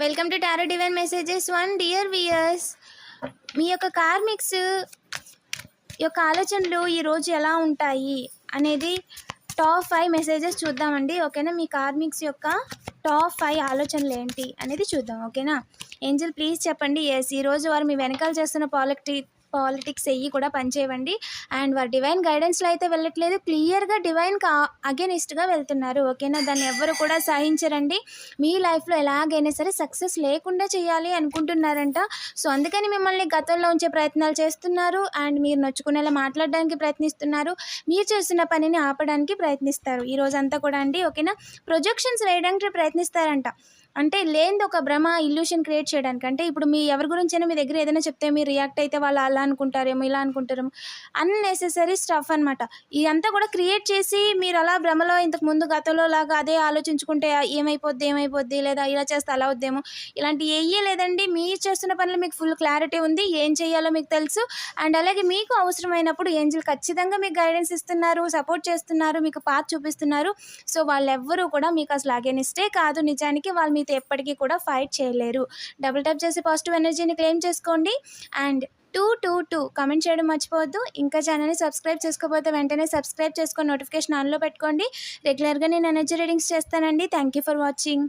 Welcome to tarot divine messages one dear viewers మీ యొక్క karmics యొక్క ఆలోచనలు ఈరోజు ఎలా ఉంటాయి అనేది టాప్ ఫైవ్ మెసేజెస్ చూద్దామండి ఓకేనా? మీ కార్మిక్స్ యొక్క టాప్ ఫైవ్ ఆలోచనలు ఏంటి అనేది చూద్దాం ఓకేనా? ఏంజల్ ప్లీజ్ చెప్పండి. ఎస్ ఈరోజు వారు మీ వెనకాల చేస్తున్న పాలిటి పాలిటిక్స్ అయ్యి కూడా పనిచేయండి అండ్ వారు డివైన్ గైడెన్స్లో అయితే వెళ్ళట్లేదు. క్లియర్గా డివైన్కి అగెనిస్ట్గా వెళ్తున్నారు. ఓకేనా? దాన్ని ఎవ్వరు కూడా సహించరండి. మీ లైఫ్లో ఎలాగైనా సరే సక్సెస్ లేకుండా చేయాలి అనుకుంటున్నారంట. సో అందుకని మిమ్మల్ని గతంలో ఉంచే ప్రయత్నాలు చేస్తున్నారు. అండ్ మీరు నొచ్చుకునేలా మాట్లాడడానికి ప్రయత్నిస్తున్నారు. మీరు చేస్తున్న పనిని ఆపడానికి ప్రయత్నిస్తారు. ఈ రోజంతా కూడా అండి. ఓకేనా? ప్రొజెక్షన్స్ వేయడానికి ప్రయత్నిస్తారంట. అంటే లేనిది ఒక భ్రమ ఇల్యూషన్ క్రియేట్ చేయడానికి అంటే ఇప్పుడు మీ ఎవరి గురించైనా మీ దగ్గర ఏదైనా చెప్తే మీరు రియాక్ట్ అయితే వాళ్ళు అలా అనుకుంటారేమో ఇలా అనుకుంటారేమో అన్నెసెసరీ స్టఫ్ అనమాట ఇదంతా కూడా క్రియేట్ చేసి మీరు అలా భ్రమలో ఇంతకు ముందు గతంలో లాగా అదే ఆలోచించుకుంటే ఏమైపోద్ది ఏమైపోద్ది లేదా ఇలా చేస్తే అలా అవుద్దేమో? ఇలాంటి ఏయే లేదండి. మీరు చేస్తున్న పనులు మీకు ఫుల్ క్లారిటీ ఉంది. ఏం చేయాలో మీకు తెలుసు. అండ్ అలాగే మీకు అవసరమైనప్పుడు ఏంజిల్ ఖచ్చితంగా మీకు గైడెన్స్ ఇస్తున్నారు సపోర్ట్ చేస్తున్నారు మీకు పాత్ చూపిస్తున్నారు. సో వాళ్ళెవ్వరూ కూడా మీకు అసలు అగేనిస్టే కాదు. నిజానికి వాళ్ళు మీతో ఎప్పటికీ కూడా ఫైట్ చేయలేరు. డబుల్ ట్యాప్ చేసి పాజిటివ్ ఎనర్జీని క్లెయిమ్ చేసుకోండి. And two two two comment చేయడం మర్చిపోవద్దు. ఇంకా ఛానల్ని సబ్స్క్రైబ్ చేసుకోకపోతే వెంటనే సబ్స్క్రైబ్ చేసుకొని నోటిఫికేషన్ ఆన్లో పెట్టుకోండి. రెగ్యులర్గా నేను ఎనర్జీ రీడింగ్స్ చేస్తానండి. Thank you for watching